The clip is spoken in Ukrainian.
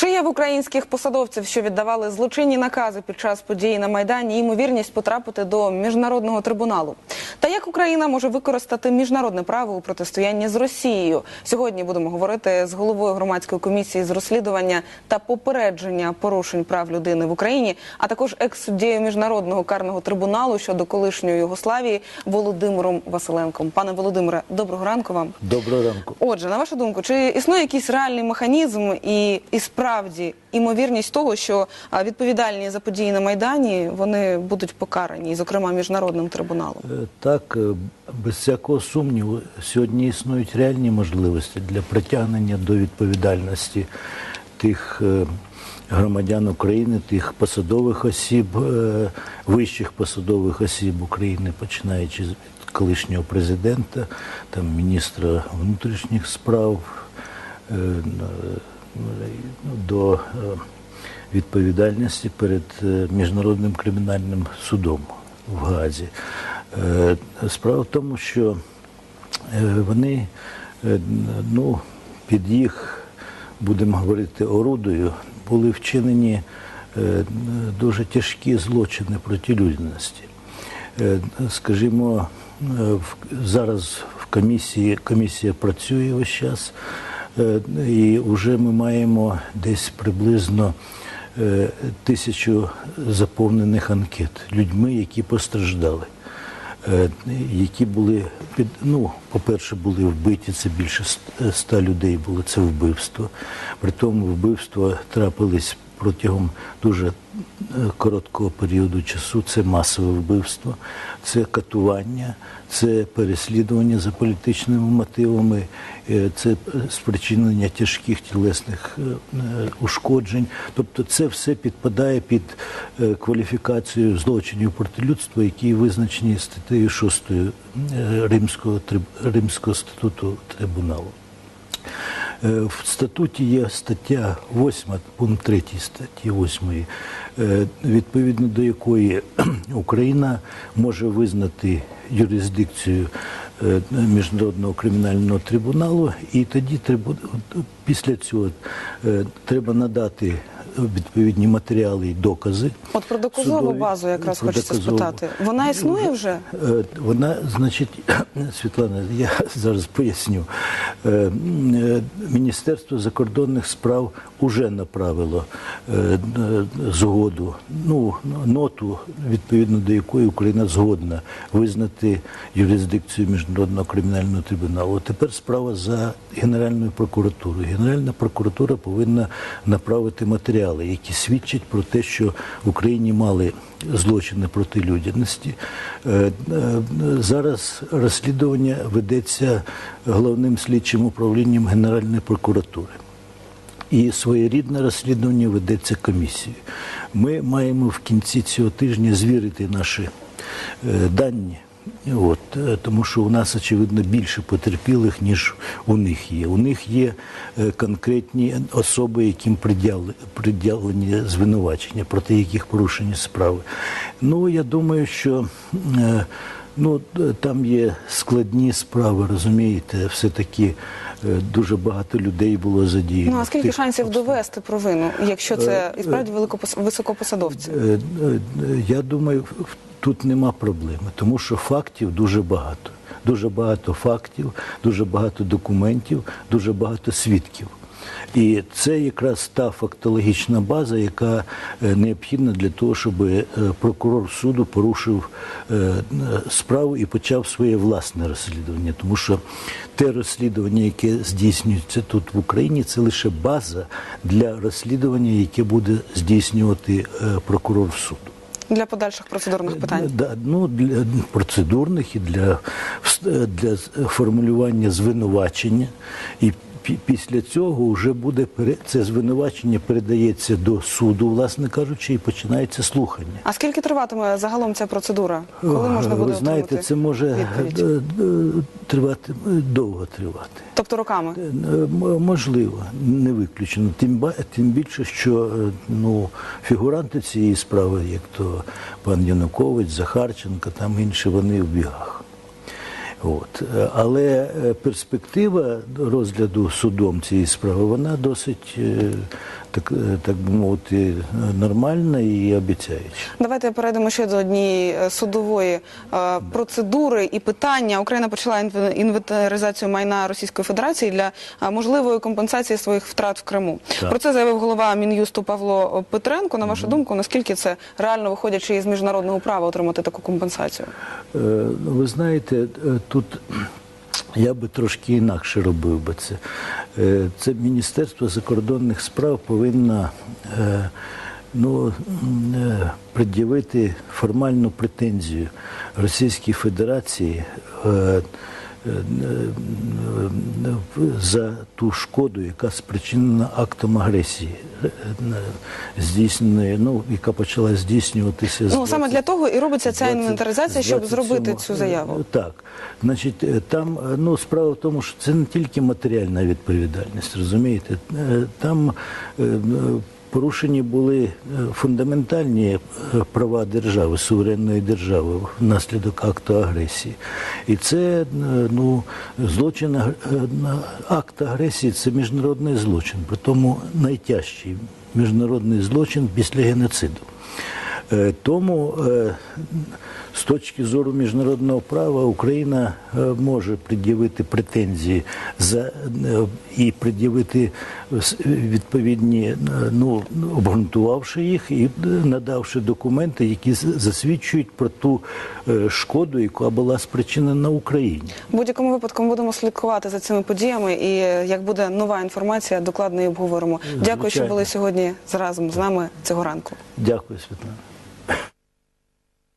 Чи є в українських посадовців, що віддавали злочинні накази під час події на майдані, ймовірність потрапити до міжнародного трибуналу? Та як Україна може використати міжнародне право у протистоянні з Росією? Сьогодні будемо говорити з головою громадської комісії з розслідування та попередження порушень прав людини в Україні, а також екс-суддєю міжнародного карного трибуналу щодо колишньої Югославії Володимиром Василенком. Пане Володимире, доброго ранку вам. Доброго ранку. Отже, на вашу думку, чи існує якийсь реальний механізм і, і справді імовірність того, що відповідальні за події на майдані вони будуть покарані, зокрема міжнародним трибуналом? Е, Так, е, без всякого сумніву, сьогодні існують реальні можливості для притягнення до відповідальності тих е, громадян України, тих посадових осіб, вищих посадових осіб України, починаючи з колишнього президента, там міністра внутрішніх справ. Ну, до е, відповідальності перед е, міжнародним кримінальним судом в Газі. Е, Справа в тому, що вони ну, під їх, будемо говорити, орудою, були вчинені дуже тяжкі злочини проти людяності. Скажімо, зараз в комісії комісія працює весь час, і вже ми маємо десь приблизно е, тисячу заповнених анкет людьми, які постраждали. е, Які були під ну, по-перше, були вбиті. Це більше ста людей було. Це вбивство. При тому вбивства трапились протягом дуже е, короткого періоду часу. Це масове вбивство, це катування, це переслідування за політичними мотивами, е, це спричинення тяжких тілесних е, е, ушкоджень. Тобто, це все підпадає під е, кваліфікацію злочинів проти людства, які визначені статтею 6 Римського Римського статуту трибуналу. Е, В статуті є стаття 8, пункт 3 статті 8, е, відповідно до якої Україна може визнати юрисдикцію е, Міжнародного кримінального трибуналу, і тоді після цього треба надати відповідні матеріали і докази. От про доказову судові. базу якраз Про хочеться доказову. спитати. Вона існує вже? Е, Вона, значить, Світлана, я зараз поясню. Е, е, Міністерство закордонних справ уже направило згоду, ну, ноту, відповідно до якої Україна згодна визнати юрисдикцію Міжнародного кримінального трибуналу. Тепер справа за Генеральною прокуратурою. Генеральна прокуратура повинна направити матеріали, які свідчать про те, що в Україні мали злочини проти людяності. Е, е, Зараз розслідування ведеться головним слідчим управлінням Генеральної прокуратури. І своєрідне розслідування ведеться комісією. Ми маємо в кінці цього тижня звірити наші е, дані. От, е, тому що у нас, очевидно, більше потерпілих, ніж у них є. У них є е, конкретні особи, яким приділені звинувачення, проти яких порушені справи. Ну, я думаю, що е, ну, там є складні справи, розумієте, все-таки дуже багато людей було задіяно. Ну а скільки шансів довести провину, якщо це і справді високопосадовці? Я думаю, в- тут нема проблеми, тому що фактів дуже багато. Дуже багато фактів, дуже багато документів, дуже багато свідків. І це якраз та фактологічна база, яка е, необхідна для того, щоб е, прокурор суду порушив е, справу і почав своє власне розслідування. Тому що те розслідування, яке здійснюється тут в Україні, це лише база для розслідування, яке буде здійснювати прокурор суду. Для подальших процедурних питань. Да, ну, для процедурних і для, вс- для формулювання звинувачення. І після цього вже буде це звинувачення передається до суду, власне кажучи, і починається слухання. А скільки триватиме загалом ця процедура? Коли можна буде Ви знаєте, це може відповідь? е, е, тривати е, довго тривати. Тобто роками? Е, Можливо, не виключено. Тим, тим більше, що е, ну, фігуранти цієї справи, як то пан Янукович, Захарченко, там інші, вони в бігах. От. Але е, перспектива розгляду судом цієї справи, вона досить, е, так, е, так би мовити, нормальна і обіцяюча. Давайте перейдемо ще до однієї судової процедури і питання. Україна почала інвентаризацію майна Російської Федерації для можливої компенсації своїх втрат в Криму. Так. Про це заявив голова Мін'юсту Павло Петренко. На вашу думку, наскільки це реально виходячи із міжнародного права отримати таку компенсацію? Ви знаєте, тут я би трошки інакше робив би це. Е, Це Міністерство закордонних справ повинно е, ну, е, пред'явити формальну претензію Російській Федерації. Е, е, е, за ту шкоду, яка спричинена актом агресії, е, е, здійсненої, ну, яка почала здійснюватися з Ну саме для того і робиться ця 20 інвентаризація, щоб 27 зробити цю заяву. Так. Значить, е, там е, ну, справа в тому, що це не тільки матеріальна відповідальність, розумієте? Е, Там е, е, порушені були е, фундаментальні е, права держави, суверенної держави внаслідок акту агресії. І це е, ну, злочин, акт агресії це міжнародний злочин, при тому найтяжчий міжнародний злочин після геноциду. Тому з точки зору міжнародного права Україна е, може пред'явити претензії за е, і пред'явити відповідні, е, ну обґрунтувавши їх і надавши документи, які засвідчують про ту шкоду, яка була спричинена Україні. В будь-якому випадку ми будемо слідкувати за цими подіями, і як буде нова інформація, докладно її обговоримо. Дякую, що були сьогодні разом з нами цього ранку. Дякую, Світлана.